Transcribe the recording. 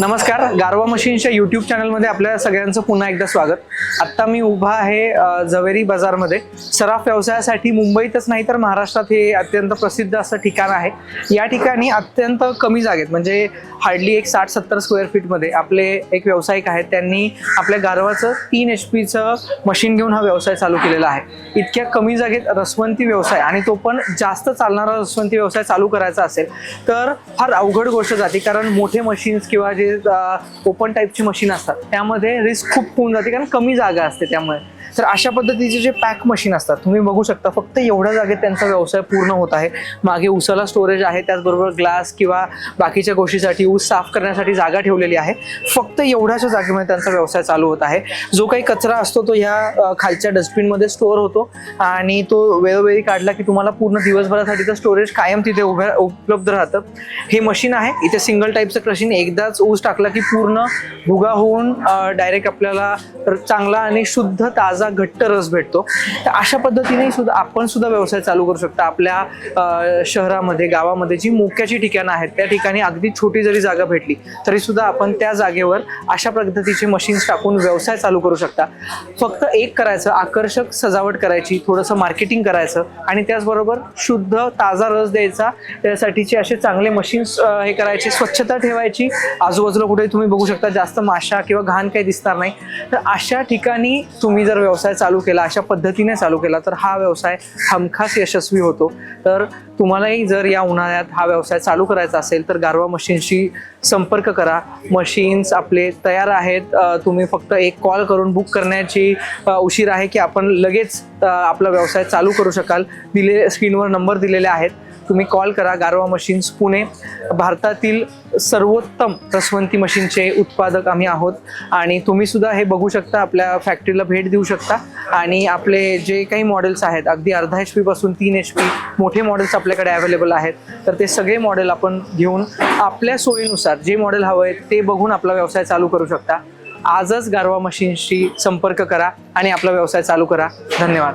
नमस्कार गारवा मशीनच्या यूट्यूब चॅनलमध्ये आपल्या सगळ्यांचं पुन्हा एकदा स्वागत. आत्ता मी उभा आहे जवेरी बाजारमध्ये. सराफ व्यवसायासाठी मुंबईतच नाही तर महाराष्ट्रात हे अत्यंत प्रसिद्ध असं ठिकाण आहे. या ठिकाणी अत्यंत कमी जागेत म्हणजे हार्डली एक साठ सत्तर स्क्वेअर फीटमध्ये आपले एक व्यावसायिक आहेत. त्यांनी आपल्या गारवाचं तीन एच पीचं मशीन घेऊन हा व्यवसाय चालू केलेला आहे. इतक्या कमी जागेत रसवंती व्यवसाय आणि तो पण जास्त चालणारा रसवंती व्यवसाय चालू करायचा असेल तर फार अवघड गोष्ट जाते. कारण मोठे मशीन्स किंवा जे ओपन टाईपची मशीन असतात. त्यामध्ये रिस्क खूप होऊन जाते कारण कमी जागा असते त्यामुळे. तर अशा पद्धतीचे जे पॅक मशीन असतात तुम्ही बघू शकता फक्त एवढ्या जागेत त्यांचा व्यवसाय पूर्ण होत आहे. मागे उसाला स्टोरेज आहे त्याचबरोबर ग्लास किंवा बाकीच्या गोष्टीसाठी ऊस साफ करण्यासाठी जागा ठेवलेली आहे. फक्त एवढ्याच्या जागेमध्ये त्यांचा व्यवसाय चालू होत आहे. जो काही कचरा असतो तो ह्या खालच्या डस्टबिनमध्ये स्टोअर होतो. आणि तो वेळोवेळी काढला की तुम्हाला पूर्ण दिवसभरासाठीचं स्टोरेज कायम तिथे उभ्या उपलब्ध राहतं. हे मशीन आहे. इथे सिंगल टाईपचं क्रशिंग एकदाच ऊस टाकला की पूर्ण भुगा होऊन डायरेक्ट आपल्याला चांगला आणि शुद्ध ताजा घट्ट रस भेटतो. तर अशा पद्धतीने सुद्धा आपण सुद्धा व्यवसाय चालू करू शकता. आपल्या शहरामध्ये गावामध्ये जी मोक्याची ठिकाणं आहेत त्या ठिकाणी अगदी छोटी जरी जागा भेटली तरी सुद्धा आपण त्या जागेवर अशा पद्धतीचे मशीन्स टाकून व्यवसाय चालू करू शकता. फक्त एक करायचं आकर्षक सजावट करायची थोडंसं मार्केटिंग करायचं आणि त्याचबरोबर शुद्ध ताजा रस द्यायचा. त्यासाठीचे असे चांगले मशीन्स हे करायचे स्वच्छता ठेवायची. आजूबाजूला कुठे तुम्ही बघू शकता जास्त माशा किंवा घाण काही दिसणार नाही. तर अशा ठिकाणी तुम्ही जर व्यवसाय व्यवसाय चालू केला अशा पद्धतीने चालू केला तर हा व्यवसाय हमखास यशस्वी होतो. तर तुम्हालाही जर या उन्हाळ्यात हा व्यवसाय चालू करायचा असेल तर गारवा मशीनशी संपर्क करा. मशीन्स आपले तयार आहेत. तुम्ही फक्त एक कॉल करून बुक करण्याची उशीर आहे की आपण लगेच आपला व्यवसाय चालू करू शकाल. दिले स्क्रीनवर नंबर दिलेले आहेत. तुम्ही कॉल करा. गारवा मशीन्स पुणे भारतातील सर्वोत्तम रसवंती मशीनचे उत्पादक आम्ही आहोत. आणि तुम्ही सुद्धा हे बघू शकता आपल्या फॅक्टरीला भेट देऊ शकता. आणि आपले जे काही मॉडेल्स आहेत अगदी अर्धा एच पीपासून तीन एच पी मोठे मॉडेल्स आपल्याकडे अवेलेबल आहेत. तर ते सगळे मॉडेल आपण घेऊन आपल्या सोयीनुसार जे मॉडेल हवं आहे ते बघून आपला व्यवसाय चालू करू शकता. आजच गारवा मशीनशी संपर्क करा आणि आपला व्यवसाय चालू करा. धन्यवाद.